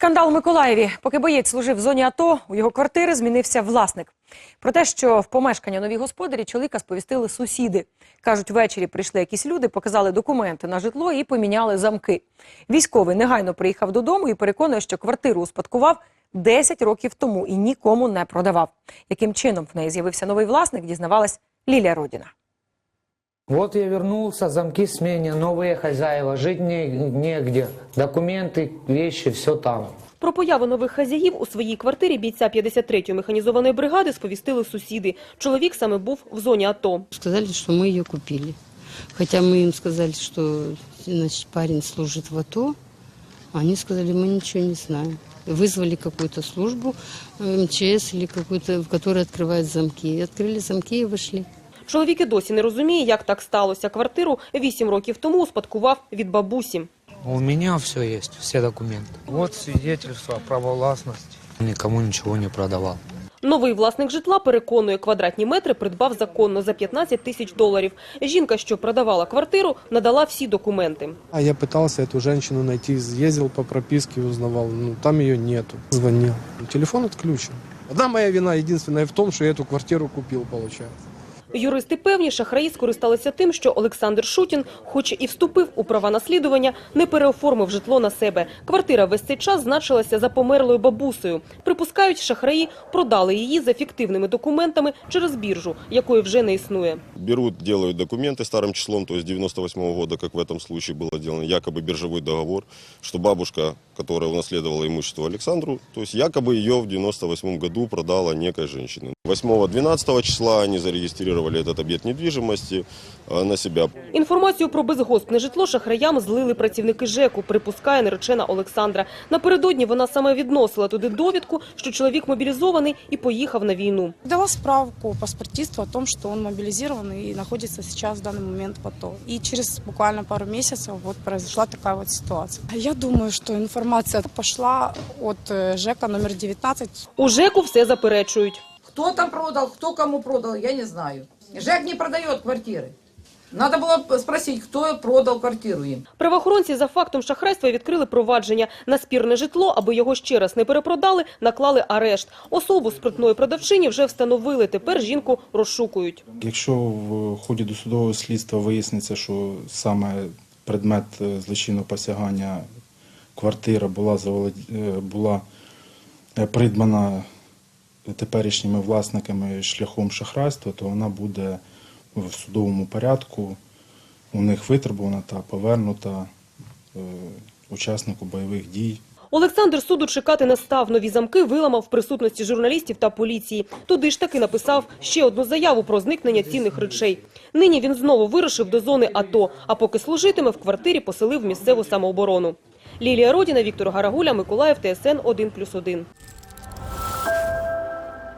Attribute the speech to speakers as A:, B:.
A: Скандал у Миколаєві. Поки боєць служив в зоні АТО, у його квартири змінився власник. Про те, що в помешкання нові господарі чоловіка сповістили сусіди. Кажуть, ввечері прийшли якісь люди, показали документи на житло і поміняли замки. Військовий негайно приїхав додому і переконує, що квартиру успадкував 10 років тому і нікому не продавав. Яким чином в неї з'явився новий власник, дізнавалась Лілія Родіна.
B: Вот я вернулся, замки смене, новые хозяева, жить не, негде, документы, вещи, все там.
C: Про появу нових хазяїв у своїй квартирі бійця 53-ї механізованої бригади сповістили сусіди. Чоловік саме був в зоні АТО.
D: Сказали, что мы ее купили. Хотя мы им сказали, что значит, парень служит в АТО. Они сказали, мы ничего не знаем. Вызвали какую-то службу э, МЧС или какую-то, в которой открывают замки. И открыли замки и вышли.
C: Чоловік і досі не розуміє, як так сталося. Квартиру 8 років тому успадкував від бабусі.
E: У меня все есть, все документы. Вот свидетельство о правовластности. Никому ничего не продавал.
C: Новий власник житла переконує, квадратні метри придбав законно за 15 тисяч доларів. Жінка, що продавала квартиру, надала всі документи.
F: А я пытался эту женщину найти, ездил по прописке, узнавал, ну там ее нету. Звонил. Телефон отключен. Одна моя вина единственная в том, что я эту квартиру купил, получается.
C: Юристи певні, шахраї скористалися тим, що Олександр Шутін, хоч і вступив у права наслідування, не переоформив житло на себе. Квартира весь цей час значилася за померлою бабусею. Припускають, шахраї продали її за фіктивними документами через біржу, якої вже не існує.
G: берут, делают документы старым числом, то есть 98 года, как в этом случае было сделано, якобы биржевой договор, что бабушка, которая унаследовала имущество Александру, то есть якобы ее в 98 году продала некой женщине. 8-12 числа они зарегистрировали этот объект недвижимости э, на себя.
C: Інформацію про безгоспне житло шахраям злили працівники ЖЕКу, припускає наречена Олександра. Напередодні вона саме відносила туди довідку, що чоловік мобілізований і поїхав на війну.
H: Дала справку паспортисту о том, что он мобилизирован и находится сейчас в данный момент в АТО. И через буквально пару месяцев вот произошла такая вот ситуация. Я думаю, что информация пошла от э, ЖЭКа номер 19
C: У ЖЕКу все заперечують.
I: Кто там продал, кто кому продал, я не знаю. ЖЭК не продает квартиры. Надо было спросить, кто продал квартиру им.
C: Правоохоронці за фактом шахрайства відкрили провадження на спірне житло, аби його ще раз не перепродали, наклали арешт. Особу спритної продавчині вже встановили. Тепер жінку розшукують.
J: Якщо в ході досудового слідства виясниться, що саме предмет е, злочинного посягання квартира була е, була е, придбана теперішніми власниками шляхом шахрайства, то вона буде в судовому порядку у них витребувана та повернута е, учаснику бойових дій.
C: Олександр суду чекати не став. Нові замки виламав в присутності журналістів та поліції. Туди ж таки написав ще одну заяву про зникнення цінних речей. Нині він знову вирушив до зони АТО, а поки служитиме, в квартирі поселив місцеву самооборону. Лілія Родіна, Віктор Гарагуля, Миколаїв, ТСН 1+,1.